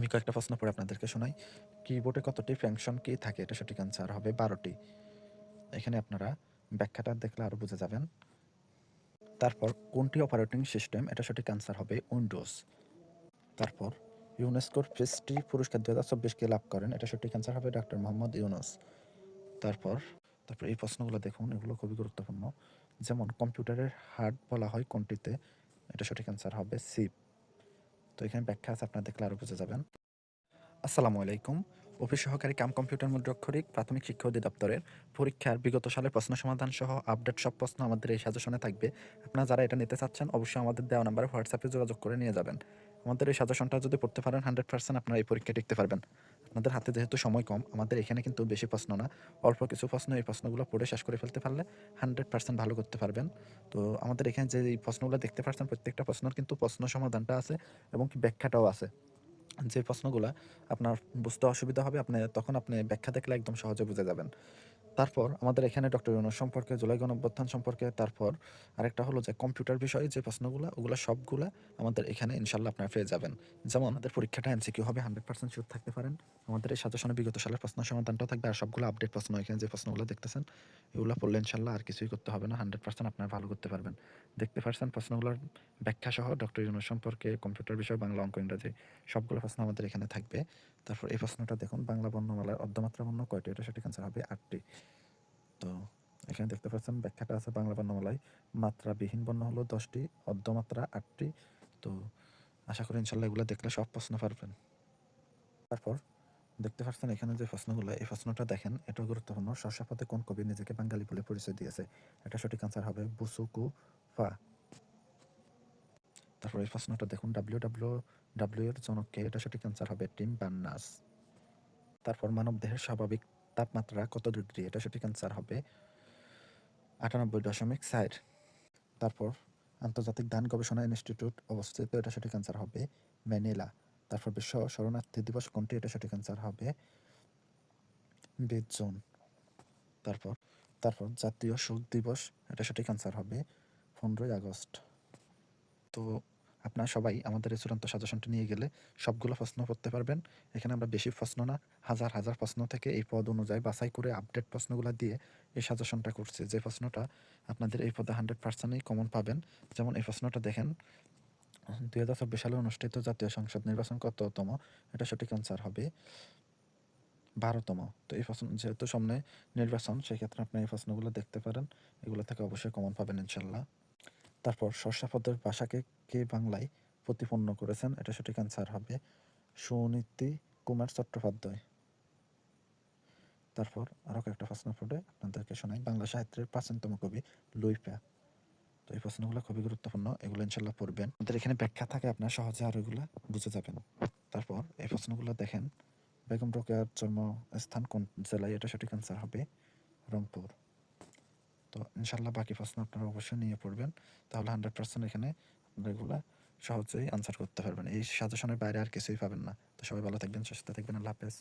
আমি কয়েকটা প্রশ্ন পড়ে আপনাদেরকে শোনাই। কিবোর্ডে কতটি ফ্যাংশন কি থাকে? এটা সঠিক অ্যান্সার হবে বারোটি। এখানে আপনারা ব্যাখ্যাটা দেখলে আরও বুঝে যাবেন। তারপর কোনটি অপারেটিং সিস্টেম এটা সঠিক অ্যান্সার হবে উইন্ডোজ তারপর ইউনেস্কোর ফেস্টি পুরস্কার দু হাজার চব্বিশকে লাভ করেন? এটা সঠিক অ্যান্সার হবে ডক্টর মোহাম্মদ ইউনুস তারপর তারপর এই প্রশ্নগুলো দেখুন, এগুলো খুবই গুরুত্বপূর্ণ। যেমন কম্পিউটারের হার্ড বলা হয় কোনটিতে? এটা সঠিক অ্যান্সার হবে সিপ তো এখানে ব্যাখ্যা আছে, আপনার দেখলে আরও বুঝে যাবেন। আসসালামু আলাইকুম। অফিস সহকারী কাম কম্পিউটার মুদ্রাক্ষরিক প্রাথমিক শিক্ষা অধিদপ্তরের পরীক্ষার বিগত সালের প্রশ্ন সমাধান সহ আপডেট সব প্রশ্ন আমাদের এই সাজেশনে থাকবে। আপনারা যারা এটা নিতে চাচ্ছেন, অবশ্যই আমাদের দেওয়া নাম্বারে হোয়াটসঅ্যাপে যোগাযোগ করে নিয়ে যাবেন। আমাদের এই সাজেশনটা যদি পড়তে পারেন, হান্ড্রেড পার্সেন্ট আপনারা এই পরীক্ষা টিকতে পারবেন। আপনাদের হাতে যেহেতু সময় কম, আমাদের এখানে কিন্তু বেশি প্রশ্ন না। অল্প কিছু প্রশ্ন, এই প্রশ্নগুলো পড়ে শেষ করে ফেলতে পারলে হান্ড্রেড পার্সেন্ট ভালো করতে পারবেন। তো আমাদের এখানে যে প্রশ্নগুলো দেখতে পাচ্ছেন, প্রত্যেকটা প্রশ্নের কিন্তু প্রশ্ন সমাধানটা আছে এবং ব্যাখ্যাটাও আছে। যে প্রশ্নগুলো আপনার বুঝতে অসুবিধা হবে, আপনি তখন আপনি ব্যাখ্যা দেখলে একদম সহজে বুঝে যাবেন। তারপর আমাদের এখানে ডক্টর ইউনুস সম্পর্কে, জুলাই গণঅভ্যুত্থান সম্পর্কে, তারপর আরেকটা হলো যে কম্পিউটার বিষয়ে যে প্রশ্নগুলো, ওগুলো সবগুলো আমাদের এখানে ইনশাল্লাহ আপনারা পেয়ে যাবেন। যেমন আমাদের পরীক্ষাটা এমসিকিউ হবে, হান্ড্রেড পার্সেন্ট শিওর থাকতে পারেন। আমাদের এই সাজেশনে বিগত সালের প্রশ্ন সমাধানটাও থাকবে, আর সবগুলো আপডেট প্রশ্ন এখানে যে প্রশ্নগুলো দেখতেছেন, এগুলো পড়লে ইনশাল্লাহ আর কিছুই করতে হবে না, হান্ড্রেড পার্সেন্ট আপনারা ভালো করতে পারবেন। দেখতে পারছেন প্রশ্নগুলোর ব্যাখ্যা সহ ডক্টর ইউনুস সম্পর্কে, কম্পিউটার বিষয়, বাংলা, অঙ্ক, ইংরাজি, সবগুলো প্রশ্ন আমাদের এখানে থাকবে। তারপর এই প্রশ্নটা দেখুন, বাংলা বর্ণমালার অর্ধমাত্রা বর্ণ কয়টি? এটা সঠিক অ্যান্সার হবে আটটি। তো এখানে দেখতে পাচ্ছেন, ব্যাখ্যাটা আছে বাংলা বর্ণমালায়। মাত্রাবিহীন বর্ণ হলো দশটি, অর্ধমাত্রা আটটি। তো আশা করি ইনশাল্লাহ এগুলো দেখলে সব প্রশ্ন পারবেন। তারপর দেখতে পাচ্ছেন এখানে যে প্রশ্নগুলো, এই প্রশ্নটা দেখেন এটা গুরুত্বপূর্ণ। শস্যপথে কোন কবি নিজেকে বাঙালি বলে পরিচয় দিয়েছে? এটা সঠিক আনসার হবে বুসুকু ফা। তারপর এই প্রশ্নটা দেখুন ডাব্লিউ ডাব্লিউ ডাব্লিউ এর জনককে এটা সঠিক আনসার হবে টিম বার্নাস তারপর মানব দেহের স্বাভাবিক তাপমাত্রা কত ডিগ্রি? এটা সঠিক আনসার হবে আটানব্বই দশমিক চার। তারপর আন্তর্জাতিক ধান গবেষণা ইনস্টিটিউট অবস্থিত, এটা সঠিক আনসার হবে ম্যানিলা। তারপর বিশ্ব শরণার্থী দিবস কোনটি? এটা সঠিক আনসার হবে বিশ জুন। তারপর তারপর জাতীয় শোক দিবস, এটা সঠিক আনসার হবে পনেরোই আগস্ট। তো আপনারা সবাই আমাদের চূড়ান্ত সাজেশনটি নিয়ে গেলে সবগুলো প্রশ্ন করতে পারবেন। এখানে আমরা বেশি প্রশ্ন না, হাজার হাজার প্রশ্ন থেকে এই পদ অনুযায়ী বাছাই করে আপডেট প্রশ্নগুলো দিয়ে এই সাজেশনটা করছি। যে প্রশ্নটা আপনাদের এই পদে হান্ড্রেড পার্সেন্টই কমন পাবেন, যেমন এই প্রশ্নটা দেখেন, দুই হাজার চব্বিশ সালে অনুষ্ঠিত জাতীয় সংসদ নির্বাচন কততম? এটা সঠিক অ্যান্সার হবে বারোতম। তো এই প্রশ্ন, যেহেতু সামনে নির্বাচন, সেক্ষেত্রে আপনি এই প্রশ্নগুলো দেখতে পারেন। এগুলো থেকে অবশ্যই কমন পাবেন ইনশাল্লাহ। তারপর শস্যাপদের ভাষাকে কে বাংলায় প্রতিপন্ন করেছেন? এটা সঠিক অ্যান্সার হবে সুনীতি কুমার চট্টোপাধ্যায়। তারপর আরও কয়েকটা প্রশ্ন পড়ে, আপনাদেরকে শোনাই। বাংলা সাহিত্যের প্রাচীনতম কবি লুইপা তো এই প্রশ্নগুলো খুবই গুরুত্বপূর্ণ, এগুলো ইনশাল্লাহ পড়বেন। আমাদের এখানে ব্যাখ্যা থাকে, আপনার সহজে আর এগুলো বুঝে যাবেন। তারপর এই প্রশ্নগুলো দেখেন, বেগম রোকেয়ার জন্মস্থান কোন জেলায়? এটা সঠিক অ্যান্সার হবে রংপুর। তো ইনশাল্লাহ বাকি প্রশ্ন আপনারা অবশ্যই নিয়ে পড়বেন। তাহলে হান্ড্রেড পার্সেন্ট এখানে আপনারা সহজেই আনসার করতে পারবেন। এই সাজেশনের বাইরে আর কিছুই পাবেন না। তো সবাই ভালো থাকবেন, সুস্থ থাকবেন, আল্লাহ হাফেজ।